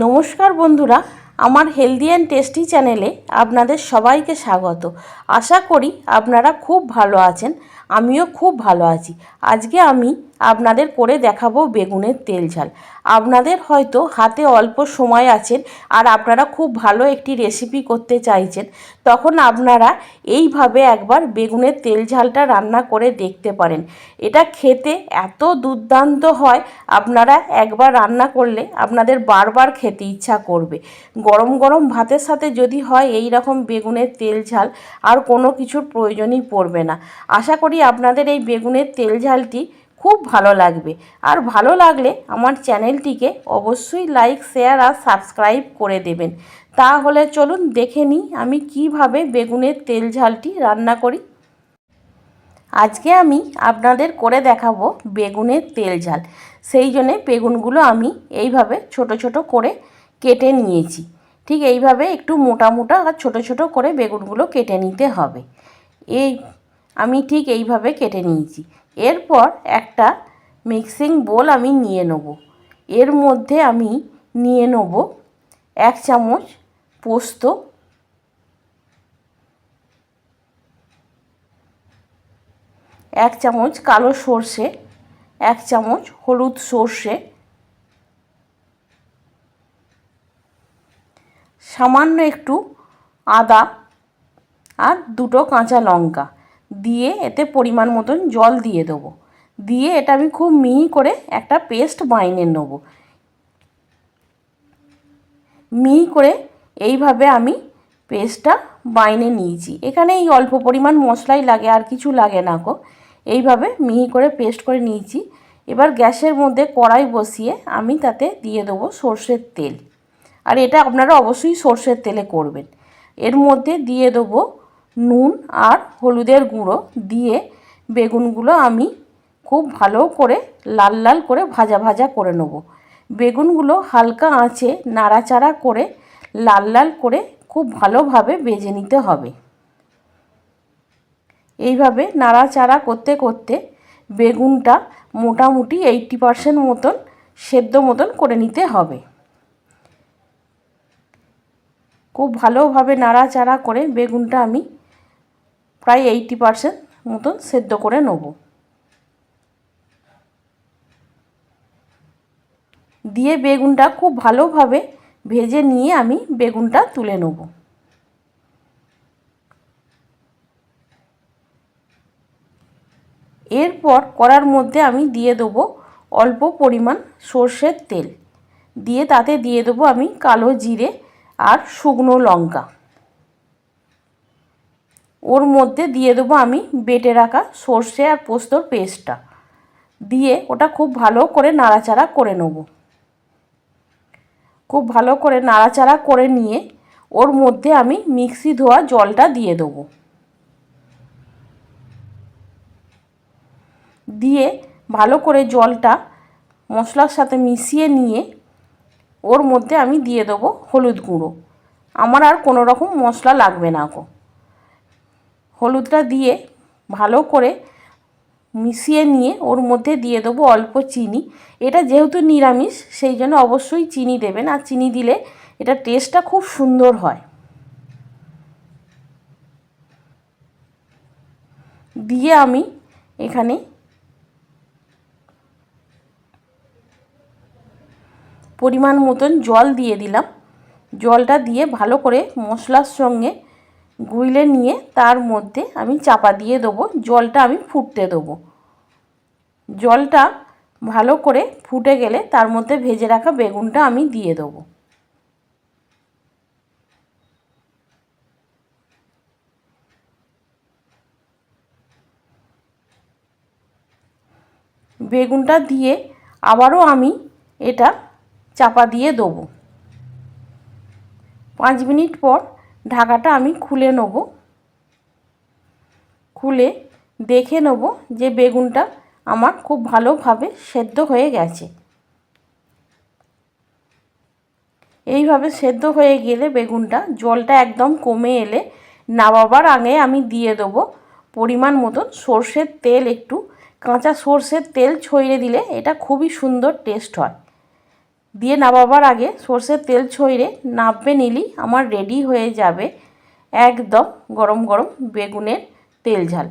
নমস্কার বন্ধুরা, আমার হেলদি অ্যান্ড টেস্টি চ্যানেলে আপনাদের সবাইকে স্বাগত। আশা করি আপনারা খুব ভালো আছেন। আমিও খুব ভালো আছি। আজকে আমি আপনাদের করে দেখাবো বেগুনের তেল ঝাল। আপনাদের হয়তো হাতে অল্প সময় আছেন আর আপনারা খুব ভালো একটি রেসিপি করতে চাইছেন, তখন আপনারা এইভাবে একবার বেগুনের তেল ঝালটা রান্না করে দেখতে পারেন। এটা খেতে এত দুর্দান্ত হয়, আপনারা একবার রান্না করলে আপনাদের বারবার খেতে ইচ্ছা করবে। গরম গরম ভাতের সাথে যদি হয় এই রকম বেগুনের তেল ঝাল আর কোনো কিছুর প্রয়োজনই পড়বে না। আশা করি আপনাদের এই বেগুনের তেল ঝালটি খুব ভালো লাগবে। আর ভালো লাগলে আমার চ্যানেলটিকে অবশ্যই লাইক শেয়ার আর সাবস্ক্রাইব করে দেবেন। তাহলে চলুন দেখে নিই আমি কীভাবে বেগুনের তেল ঝালটি রান্না করি। আজকে আমি আপনাদের করে দেখাবো বেগুনের তেল ঝাল। সেই জন্যে বেগুনগুলো আমি এইভাবে ছোট ছোট করে কেটে নিয়েছি। ঠিক এইভাবে একটু মোটা মোটা আর ছোট ছোট করে বেগুনগুলো কেটে নিতে হবে। এই আমি ঠিক এইভাবে কেটে নিয়েছি। এরপর একটা মিক্সিং বোল আমি নিয়ে নেব। এর মধ্যে আমি নিয়ে নেব এক চামচ পোস্ত। এক চামচ কালো সর্ষে। এক চামচ হলুদ সর্ষে। সামান্য একটু আদা আর দুটো কাঁচা লঙ্কা। দিয়ে এতে পরিমাণ মতন জল দিয়ে দেবো। দিয়ে এটা আমি খুব মিহি করে একটা পেস্ট বাইনে নেব। মিহি করে এইভাবে আমি পেস্টটা বাইনে নিয়েছি। এখানে এই অল্প পরিমাণ মশলাই লাগে, আর কিছু লাগে না গো। এইভাবে মিহি করে পেস্ট করে নিয়েছি। এবার গ্যাসের মধ্যে কড়াই বসিয়ে আমি তাতে দিয়ে দেবো সর্ষের তেল। আর এটা আপনারা অবশ্যই সর্ষের তেলে করবেন। এর মধ্যে দিয়ে দেবো নুন আর হলুদের গুঁড়ো দিয়ে বেগুনগুলো আমি খুব ভালো করে লাল লাল করে ভাজা ভাজা করে নেব। বেগুনগুলো হালকা আঁচে নাড়াচাড়া করে লাল লাল করে খুব ভালোভাবে বেজে নিতে হবে। এইভাবে নাড়াচাড়া করতে করতে বেগুনটা মোটামুটি এইটটি পারসেন্ট মতন সেদ্ধ মতন করে নিতে হবে। খুব ভালোভাবে নাড়াচাড়া করে বেগুনটা আমি প্রায় এইটটি পারসেন্ট মতন সেদ্ধ করে নেব। দিয়ে বেগুনটা খুব ভালোভাবে ভেজে নিয়ে আমি বেগুনটা তুলে নেব। এরপর কড়ার মধ্যে আমি দিয়ে দেবো অল্প পরিমাণ সর্ষের তেল। দিয়ে তাতে দিয়ে দেবো আমি কালো জিরে আর শুকনো লঙ্কা। ওর মধ্যে দিয়ে দেবো আমি বেটে রাখা সর্ষে আর পোস্তর পেস্টটা। দিয়ে ওটা খুব ভালো করে নাড়াচাড়া করে নেব। খুব ভালো করে নাড়াচাড়া করে নিয়ে ওর মধ্যে আমি মিক্সি ধোয়া জলটা দিয়ে দেবো। দিয়ে ভালো করে জলটা মশলার সাথে মিশিয়ে নিয়ে ওর মধ্যে আমি দিয়ে দেবো হলুদ গুঁড়ো। আমার আর কোনো রকম মশলা লাগবে না গো। হলুদটা দিয়ে ভালো করে মিশিয়ে নিয়ে ওর মধ্যে দিয়ে দেবো অল্প চিনি। এটা যেহেতু নিরামিষ, সেই জন্য অবশ্যই চিনি দেবেন। আর চিনি দিলে এটা টেস্টটা খুব সুন্দর হয়। দিয়ে আমি এখানে পরিমাণ মতন জল দিয়ে দিলাম। জলটা দিয়ে ভালো করে মশলার সঙ্গে গুইলে নিয়ে তার মধ্যে আমি চাপা দিয়ে দেবো, জলটা আমি ফুটতে দেবো। জলটা ভালো করে ফুটে গেলে তার মধ্যে ভেজে রাখা বেগুনটা আমি দিয়ে দেবো। বেগুনটা দিয়ে আবারও আমি এটা চাপা দিয়ে দেবো। পাঁচ মিনিট পর ঢাকাটা আমি খুলে নেব। খুলে দেখে নেব যে বেগুনটা আমার খুব ভালোভাবে সেদ্ধ হয়ে গেছে। এইভাবে সেদ্ধ হয়ে গেলে বেগুনটা জলটা একদম কমে এলে নামাবার আগে আমি দিয়ে দেবো পরিমাণ মতন সর্ষের তেল একটু। কাঁচা সর্ষের তেল ছড়িয়ে দিলে এটা খুবই সুন্দর টেস্ট হয়। দিয়ে নামাবার আগে সর্ষের তেল ছইরে নাববে নিলি, আমার রেডি হয়ে যাবে একদম গরম গরম বেগুনের তেল ঝাল।